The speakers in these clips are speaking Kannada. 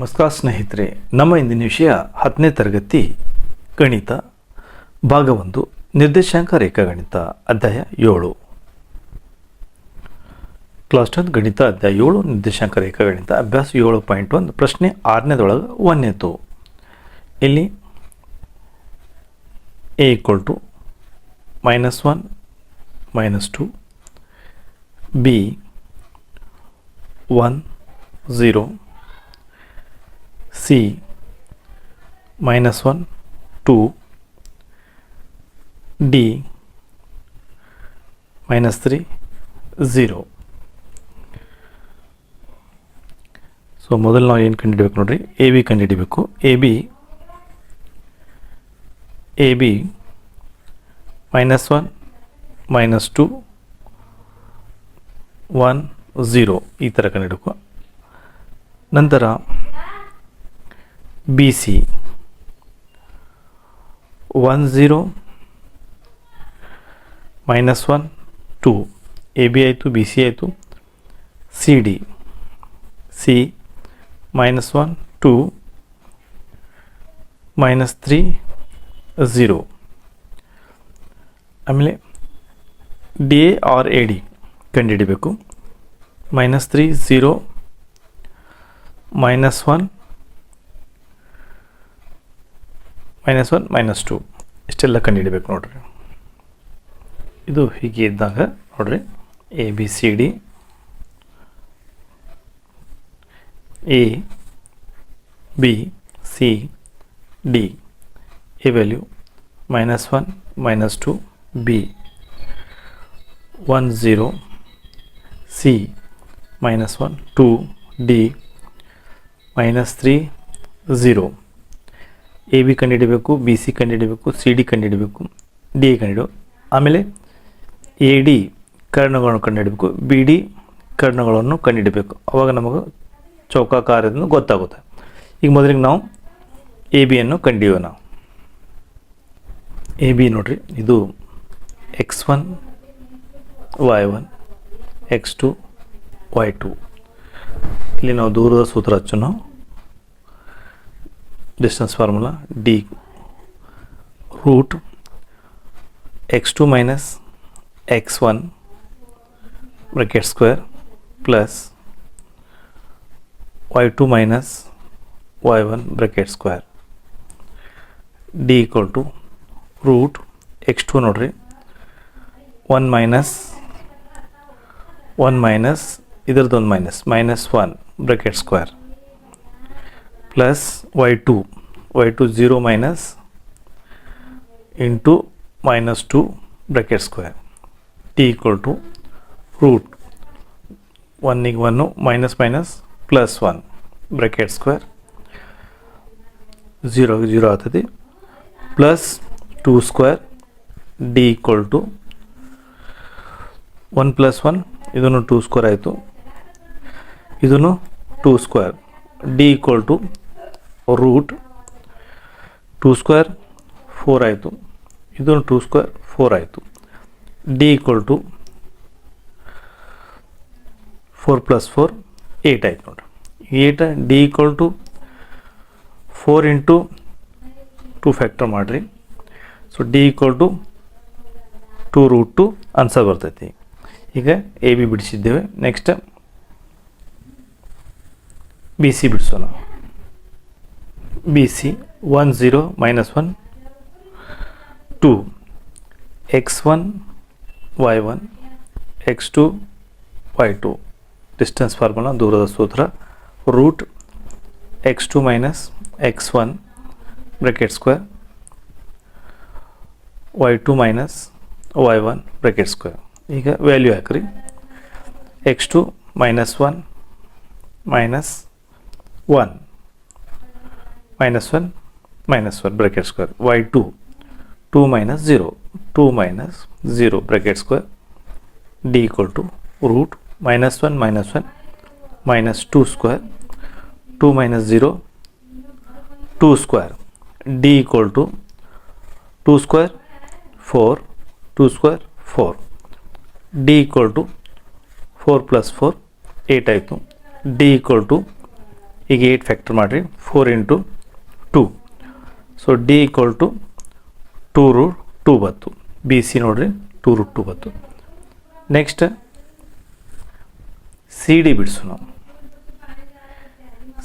ನಮಸ್ಕಾರ ಸ್ನೇಹಿತರೆ, ನಮ್ಮ ಇಂದಿನ ವಿಷಯ ಹತ್ತನೇ ತರಗತಿ ಗಣಿತ, ಭಾಗ ಒಂದು, ನಿರ್ದೇಶಾಂಕ ರೇಖಾಗಣಿತ, ಅಧ್ಯಾಯ ಏಳು. ಕ್ಲಾಸ್ ಟೆನ್ ಗಣಿತ ಅಧ್ಯಾಯ ಏಳು, ನಿರ್ದೇಶಾಂಕ ರೇಖಾಗಣಿತ, ಅಭ್ಯಾಸ ಏಳು ಪಾಯಿಂಟ್ ಒಂದು, ಪ್ರಶ್ನೆ ಆರನೇದೊಳಗೆ ಒಂದನೇತು ಇಲ್ಲಿ A equal to minus one minus two B one zero C minus one two D minus three zero so ಮೊದಲು ನಾವು ಏನು ಕಂಡುಹಿಡಬೇಕು ನೋಡ್ರಿ A B ಕಂಡುಹಿಡಬೇಕು A B A B minus one minus two one zero ಈ ಥರ ಕಂಡುಹಿಡಬೇಕು ನಂತರ B C one zero minus one two A B ಆಯಿತು ಬಿ ಸಿ ಆಯಿತು C D C minus one two minus three zero ಆಮೇಲೆ D A R A D ಕಂಡುಹಿಡಿಬೇಕು minus three zero minus one minus one minus two ಇಷ್ಟೆಲ್ಲ ಕಂಡುಹಿಡಬೇಕು ನೋಡ್ರಿ. ಇದು ಹೀಗೆ ಇದ್ದಾಗ ನೋಡ್ರಿ A B C D A B C D A value minus one minus two B one zero C minus one two D minus three zero A B ಕಂಡುಹಿಡಬೇಕು B C ಕಂಡುಹಿಡಬೇಕು ಸಿ ಡಿ ಕಂಡುಹಿಡಬೇಕು ಡಿ ಎ ಕಂಡುಹಿಡು ಆಮೇಲೆ ಎ ಡಿ ಕರ್ಣಗಳನ್ನು ಕಂಡುಹಿಡಬೇಕು ಬಿ ಡಿ ಕರ್ಣಗಳನ್ನು ಕಂಡುಹಿಡಬೇಕು. ಅವಾಗ ನಮಗೆ ಚೌಕಾಕಾರದಿಂದ ಗೊತ್ತಾಗುತ್ತೆ. ಈಗ ಮೊದಲಿಗೆ ನಾವು ಎ ಬಿಯನ್ನು ಕಂಡುಹಿಡಿಯೋಣ. ಎ ಬಿ ನೋಡ್ರಿ, ಇದು X one Y one X two Y two ಇಲ್ಲಿ ನಾವು ದೂರದ ಸೂತ್ರ ಹಚ್ಚೋಣ distance formula d root x2 minus x1 bracket square plus y2 minus y1 bracket square d equal to root x2 ನೋಡ್ರಿ 1 minus 1 minus ಇದ್ರದ್ದು ಒಂದು minus minus one bracket square plus Y two Y two zero minus into minus two bracket square D equal to root ಒನ್ನಿಗೆ one minus minus plus one bracket square ಝೀರೋಗೆ zero ಆಗ್ತದೆ plus two square D equal to one plus one ಇದನ್ನು ಟೂ ಸ್ಕ್ವೇರ್ ಆಯಿತು. ಇದನ್ನು two square D equal to root two square four ಆಯಿತು. ಇದೊಂದು ಟೂ ಸ್ಕ್ವೇರ್ ಫೋರ್ ಆಯಿತು. D equal to four plus four eight ಆಯ್ತು ನೋಡಿರಿ. Eight D equal to four into two factor ಮಾಡಿರಿ. So D equal to two root two answer ಬರ್ತೈತಿ. ಈಗ ಎ ಬಿ ಬಿಡಿಸಿದ್ದೇವೆ. Next B C ಬಿಡಿಸೋಣ. B C one zero minus one two X one Y one X two Y two distance formula ದೂರದ ಸೂತ್ರ root X two minus X one bracket square Y two minus Y one bracket square ಈಗ ವ್ಯಾಲ್ಯೂ ಹಾಕ್ರಿ X two minus one minus one minus one minus one bracket square Y two two minus zero two minus zero bracket square D equal to root minus one minus one minus two square two minus zero two square D equal to two square four two square four D equal to four plus four eight ಆಯಿತು ಡಿ ಈಕ್ವಲ್ ಟು ಈಗ ಏಯ್ಟ್ ಫ್ಯಾಕ್ಟರ್ ಮಾಡಿರಿ four into two. So D equal to two root two ಬತ್ತು ಬಿ ಸಿ ನೋಡ್ರಿ ಟೂ ರೂಟ್ ಟೂ ಬತ್ತು ನೆಕ್ಸ್ಟ್ ಸಿ ಡಿ ಬಿಡಿಸು ನಾವು.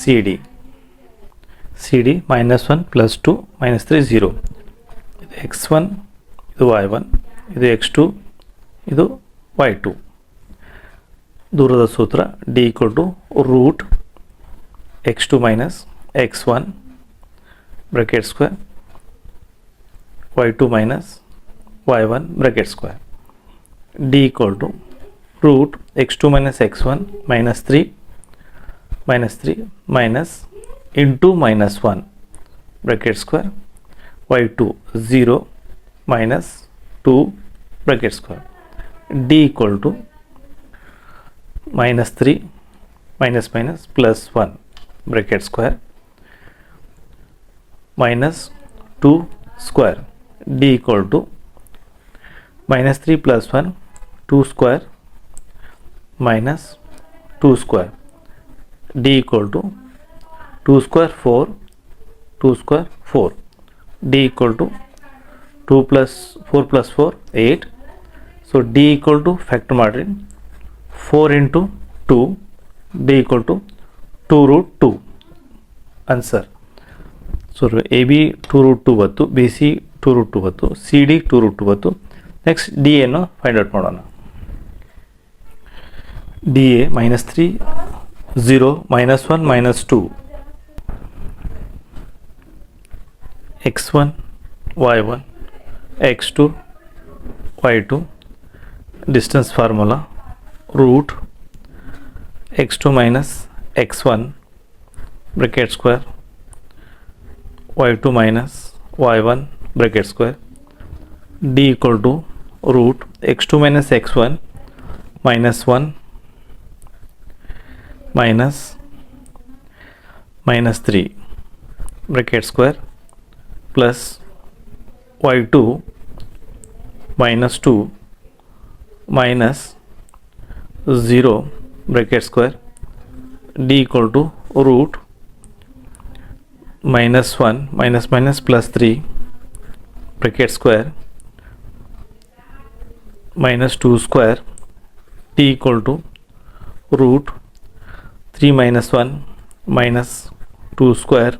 C D C D minus one plus two minus three zero ಇದು ಎಕ್ಸ್ ಒನ್ ಇದು ವೈ ಒನ್ ಇದು ಎಕ್ಸ್ ಟು ಇದು ವೈ ಟು ದೂರದ ಸೂತ್ರ D equal to root X two minus X one bracket square y2 minus y1 bracket square. D equal to root x2 minus x1 minus 3 minus 3 minus into minus 1 bracket square y2 0 minus 2 bracket square. D equal to minus 3 minus minus plus 1 bracket square minus 2 square. D equal to minus 3 plus 1 2 square minus 2 square. D equal to 2 square 4 2 square 4 d equal to 2 plus 4 plus 4 8 so d equal to factor margin 4 into 2 d equal to 2 root 2 answer. So A B two root two ಬತ್ತು B C two root two ಬತ್ತು C D two root two ಬತ್ತು ನೆಕ್ಸ್ಟ್ ಡಿ ಎನ್ನು ಫೈಂಡ್ ಔಟ್ ಮಾಡೋಣ. D A minus three zero minus one minus two X one Y one X two Y two distance formula root x2 minus x1 bracket square. Y2 minus y1 bracket square. D equal to root x2 minus x1 minus 1 minus minus 3 bracket square plus y2 minus 2 minus 0 bracket square. D equal to root minus 1 minus minus plus 3 bracket square minus 2 square t equal to root 3 minus 1 minus 2 square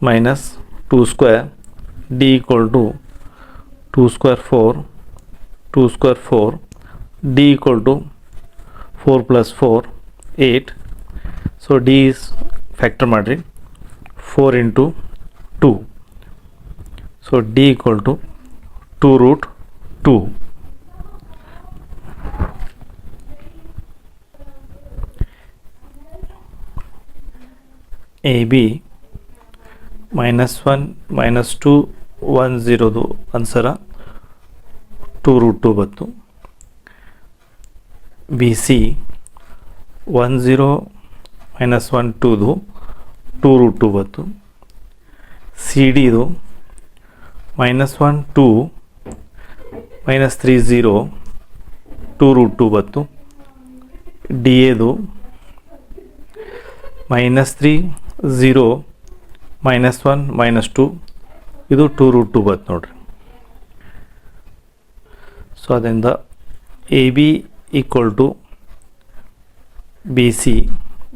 minus 2 square d equal to 2 square 4 2 square 4 d equal to 4 plus 4 8 so d is factor matrix. 4 into 2 so, d equal to 2 root 2 A B minus one minus two one ಝೀರೋದು answer two root two ಬಂತು. B C one zero minus one ಟೂದು two root two ಬಂತು. C ಡಿದು minus one two minus three zero two root two ಬಂತು. ಡಿ ಎದು minus three zero minus one minus two ಇದು ಟೂ ರೂಟ್ ಟು ಬಂತು ನೋಡ್ರಿ. ಸೊ ಅದರಿಂದ A B equal to B C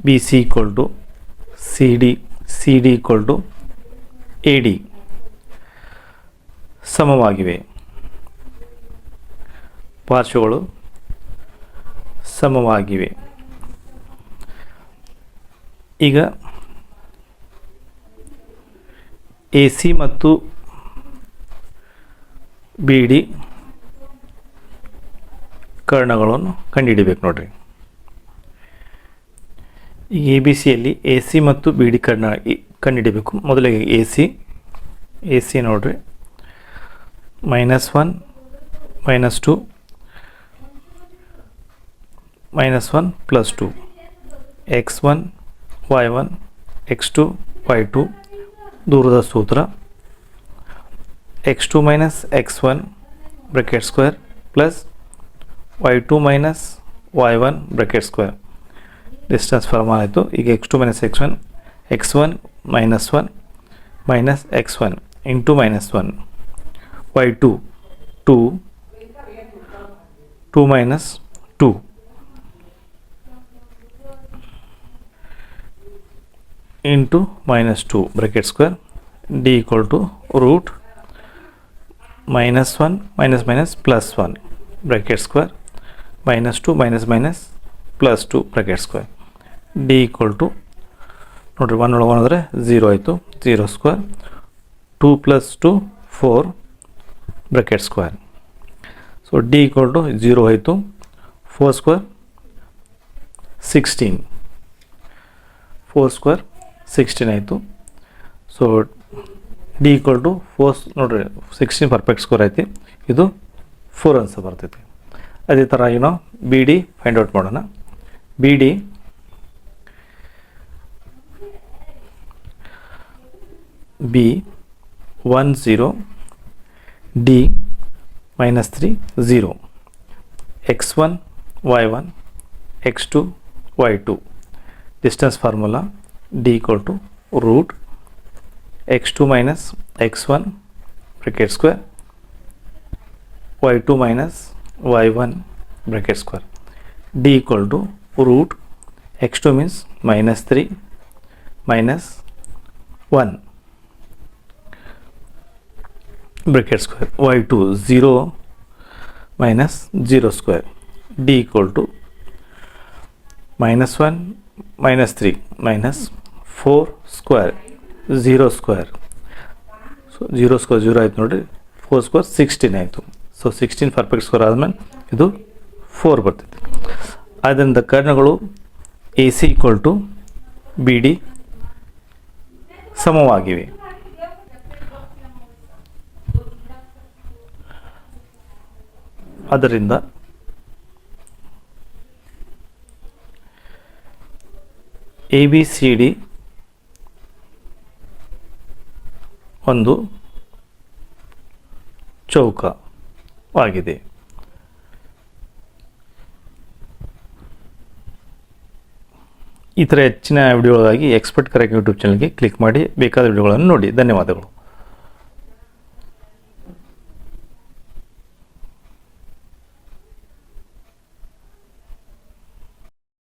B C equal to C D C D equal A D ಸಮವಾಗಿವೆ. ಪಾರ್ಶ್ವಗಳು ಸಮವಾಗಿವೆ. ಈಗ ಎ ಸಿ ಮತ್ತು ಬಿ ಡಿ ಕರ್ಣಗಳನ್ನು ಕಂಡುಹಿಡಿಬೇಕು ನೋಡ್ರಿ. ಎ ಬಿ ಸಿಯಲ್ಲಿ ಎ ಸಿ ಮತ್ತು ಬಿ ಡಿ ಕಣ್ಣ ಕಂಡುಹಿಡಬೇಕು ಮೊದಲಿಗೆ ಎ ಸಿ ಎ ಸಿ ನೋಡ್ರಿ. Minus one, minus two, minus one plus two. X one, y one, x two, y two. ದೂರದ ಸೂತ್ರ. X two minus x one bracket square plus y two minus y one bracket square. Distance formal ಆಯಿತು ಈಗ X two minus X one X one minus one minus X one into minus one Y two two two minus two into minus two bracket square D equal to root minus one minus minus plus one bracket square minus two minus minus plus two bracket square D equal to ನೋಡಿರಿ ಒನ್ ಒಳಗೆ ಅಂದರೆ ಝೀರೋ ಆಯಿತು. Zero square two plus two four bracket square so D equal to zero ಆಯಿತು. Four square sixteen four square sixteen ಆಯಿತು. So D equal to four ನೋಡಿರಿ ಸಿಕ್ಸ್ಟೀನ್ ಪರ್ಫೆಕ್ಟ್ ಸ್ಕೋರ್ ಐತಿ. ಇದು ಫೋರ್ ಅನ್ಸ ಬರ್ತೈತಿ. ಅದೇ ಥರ ಏನೋ ಬಿ ಡಿ ಫೈಂಡ್ ಔಟ್ ಮಾಡೋಣ. B D B 1 0 D minus 3 0 x1 y1 x2 y2 distance formula D equal to root x2 minus x1 bracket square y2 minus y1 bracket square. D equal to root x2 means minus 3 minus 1 bracket square y2 0 minus 0 square d equal to minus 1 minus 3 minus 4 square zero square so zero square zero ಆಯ್ತು ನೋಡಿರಿ. ಫೋರ್ ಸ್ಕ್ವೇರ್ ಸಿಕ್ಸ್ಟೀನ್ ಆಯಿತು. ಸೊ ಸಿಕ್ಸ್ಟೀನ್ ಪರ್ಫೆಕ್ಟ್ ಸ್ಕೋರ್ ಆದಮೇಲೆ ಇದು ಫೋರ್ ಬರ್ತೈತಿ. ಆದ್ದರಿಂದ ಕರ್ಣಗಳು A C equal to B D ಸಮವಾಗಿವೆ. ಆದ್ದರಿಂದ ಎ ಬಿ ಸಿ ಡಿ ಒಂದು ಚೌಕವಾಗಿದೆ ಈ ಥರ ಹೆಚ್ಚಿನ ವಿಡಿಯೋಗಳಿಗಾಗಿ ಎಕ್ಸ್ಪರ್ಟ್ ಕರೆಕ್ಟ್ ಯೂಟ್ಯೂಬ್ ಚಾನಲ್ಗೆ ಕ್ಲಿಕ್ ಮಾಡಿ ಬೇಕಾದ ವಿಡಿಯೋಗಳನ್ನು ನೋಡಿ. ಧನ್ಯವಾದಗಳು.